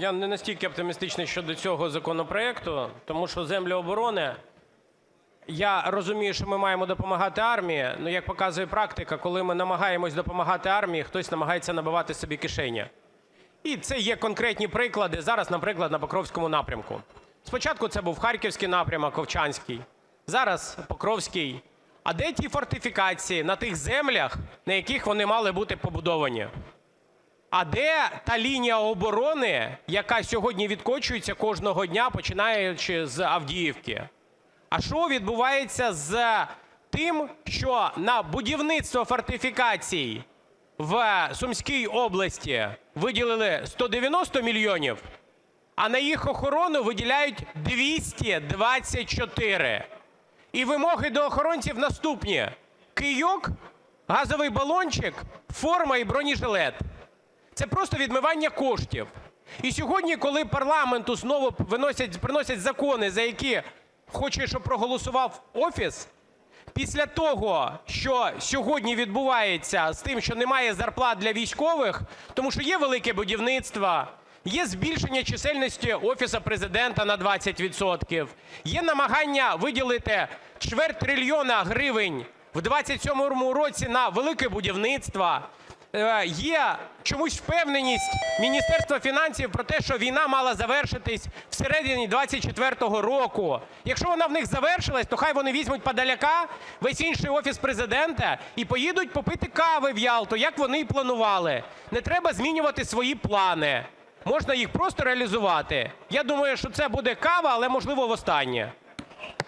я не настільки оптимістичний щодо цього законопроекту, тому що землі оборони, я розумію, що ми маємо допомагати армії, але як показує практика, коли ми намагаємось допомагати армії, хтось намагається набивати собі кишені. І це є конкретні приклади. Зараз, наприклад, на Покровському напрямку. Спочатку це був Харківський напрямок, Овчанський, зараз Покровський. А де ті фортифікації на тих землях, на яких вони мали бути побудовані? А де та лінія оборони, яка сьогодні відкочується кожного дня, починаючи з Авдіївки? А що відбувається з тим, що на будівництво фортифікацій в Сумській області виділили 190 мільйонів, а на їх охорону виділяють 224? І вимоги до охоронців наступні: кийок, газовий балончик, форма і бронежилет. Це просто відмивання коштів. І сьогодні, коли парламенту знову приносять закони, за які хоче, щоб проголосував Офіс, після того, що сьогодні відбувається з тим, що немає зарплат для військових, тому що є велике будівництво, є збільшення чисельності Офісу Президента на 20 є намагання виділити чверть трильйона гривень в 27-му році на велике будівництво, є чомусь впевненість Міністерства фінансів про те, що війна мала завершитись всередині 24-го року. Якщо вона в них завершилась, то хай вони візьмуть подаляка, весь інший офіс Президента і поїдуть попити кави в Ялту, як вони і планували. Не треба змінювати свої плани. Можна їх просто реалізувати. Я думаю, що це буде кава, але можливо востаннє.